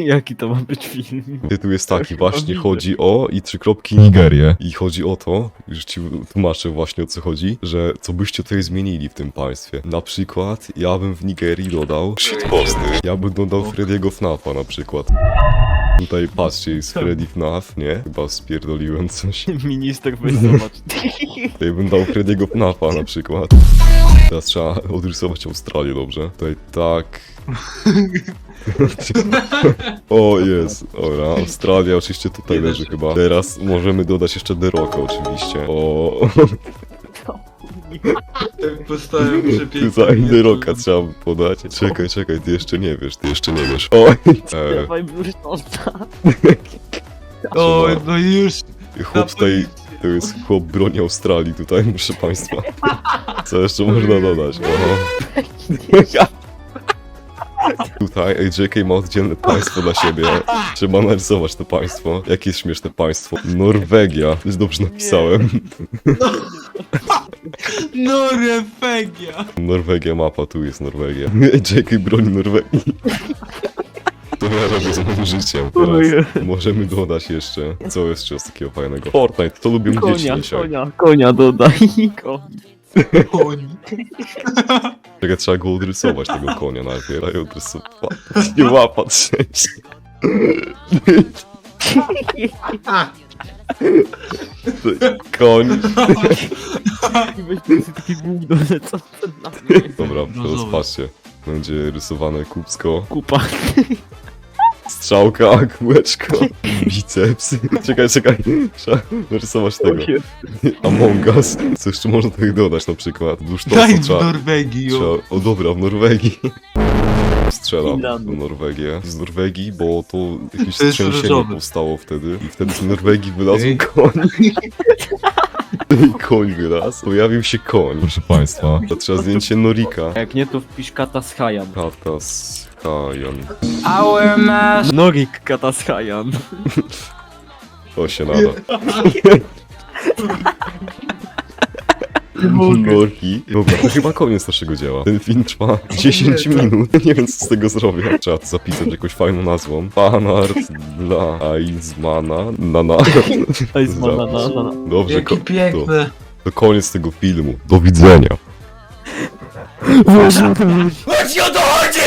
Jaki to ma być film? Tytuł jest taki, właśnie chodzi o i trzy kropki Nigerię. I chodzi o to, już ci tłumaczę właśnie o co chodzi, że co byście tutaj zmienili w tym państwie. Na przykład ja bym w Nigerii dodał shitposty. Ja bym dodał Frediego FNAFa na przykład. Tutaj patrzcie, jest Freddy FNAF, nie? Chyba spierdoliłem coś. Minister weź zobacz. Ja bym dał Frediego FNAFa na przykład. Teraz trzeba odrysować Australię, dobrze? Tutaj tak... o, jest. Dobra, Australia oczywiście tutaj leży chyba. Teraz możemy dodać jeszcze The Rocka oczywiście. O, Postawiam przepięknie. tutaj The Rocka trzeba podać. Czekaj, czekaj, ty jeszcze nie wiesz, ty jeszcze nie wiesz. O, e, Dawaj błyszcząca. O, no już. chłop tutaj... To jest chłop broni Australii tutaj, proszę państwa. Co jeszcze można dodać? Oho. Tutaj AJK ma oddzielne państwo dla siebie. Trzeba narysować to państwo. Jakie jest śmieszne państwo? Norwegia. Już dobrze napisałem. No refegia. Norwegia, mapa, tu jest Norwegia. AJK broni Norwegii. To ja robię z moim życiem. Teraz możemy dodać jeszcze. Co jest jeszcze z takiego fajnego? Fortnite, to lubią dzieci Konia, dzisiaj. konia, konia dodaj. Koń. Koń. Czekaj, trzeba go odrysować, tego konia najpierw. Daj odrysować. Nie łapa trzeć. Koń. I weź to jest taki gówno lecące na mnie. Dobra, teraz Brązowy. patrzcie. Będzie rysowane kubsko, Kupa. Strzałka, kółeczko, biceps. Czekaj, czekaj. Trzeba narysować tego. Among Us. Co jeszcze można tutaj dodać na przykład? To, Daj w trzeba... Norwegii, Trzeba, jo. o dobra, w Norwegii. Strzelam Finlandia. w Norwegię. Z Norwegii, bo to jakieś To jest trzęsienie różowy. powstało wtedy. I wtedy z Norwegii wylazł Ej. koń. I koń wyraz. Pojawił się koń, proszę państwa. To trzeba zdjęcie Norika. Jak nie, to wpisz kata z. Kata z Kajan. Norik kata z Hajan. To się nada. Norki. Dobra, to chyba koniec naszego dzieła. Ten film trwa 10 minut. Nie wiem, co z tego zrobię. Trzeba to zapisać jakąś fajną nazwą. Fanart dla Aizmana. Nana. To jest mana, na, na, na. Dobrze, ko- Jakie to, to koniec tego filmu. Do widzenia. Chodź o to chodzi!